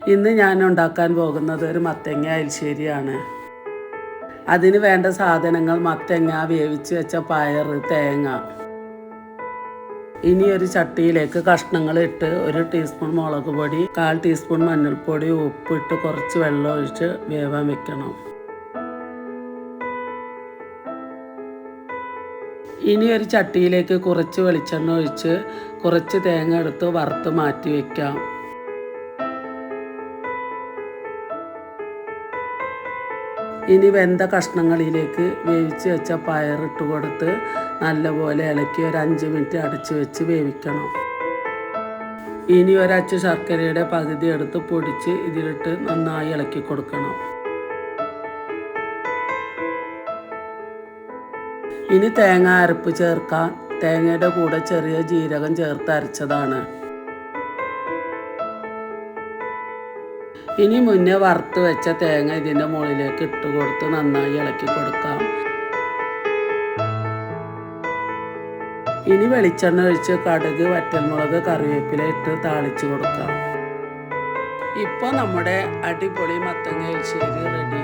ഇന്ന് ഞാൻ ഉണ്ടാക്കാൻ പോകുന്നത് ഒരു മത്തങ്ങ അയൽശ്ശേരിയാണ് അതിന് വേണ്ട സാധനങ്ങൾ മത്തങ്ങ വേവിച്ച് വെച്ച പയർ തേങ്ങ. ഇനി ഒരു ചട്ടിയിലേക്ക് കഷ്ണങ്ങൾ ഇട്ട് ഒരു ടീസ്പൂൺ മുളക് പൊടി കാൽ ടീസ്പൂൺ മഞ്ഞൾപ്പൊടി ഉപ്പിട്ട് കുറച്ച് വെള്ളം ഒഴിച്ച് വേവാൻ വെക്കണം. ഇനി ഒരു ചട്ടിയിലേക്ക് കുറച്ച് വെളിച്ചെണ്ണ ഒഴിച്ച് കുറച്ച് തേങ്ങ എടുത്ത് വറുത്ത് മാറ്റി വയ്ക്കാം ഇനി വെന്ത കഷ്ണങ്ങളിലേക്ക് വേവിച്ച് വെച്ച പയറിട്ട് കൊടുത്ത് നല്ലപോലെ ഇളക്കി ഒരു അഞ്ച് മിനിറ്റ് അടച്ച് വെച്ച് വേവിക്കണം. ഇനി ഒരച്ച് ശർക്കരയുടെ പകുതി എടുത്ത് പൊടിച്ച് ഇതിലിട്ട് നന്നായി ഇളക്കി കൊടുക്കണം. ഇനി തേങ്ങ അരപ്പ് ചേർക്കാം. തേങ്ങയുടെ കൂടെ ചെറിയ ജീരകം ചേർത്ത് അരച്ചതാണ്. ഇനി മുന്നേ വറുത്ത് വെച്ച തേങ്ങ ഇതിന്റെ മുകളിലേക്ക് ഇട്ട് കൊടുത്ത് നന്നായി ഇളക്കി കൊടുക്കാം. ഇനി വെളിച്ചെണ്ണ ഒഴിച്ച് കടുക് വറ്റൽമുളക് കറിവേപ്പില ഇട്ട് താളിച്ച് കൊടുക്കാം. ഇപ്പോൾ നമ്മുടെ അടിപൊളി മത്തങ്ങ എലിശ്ശേരി റെഡി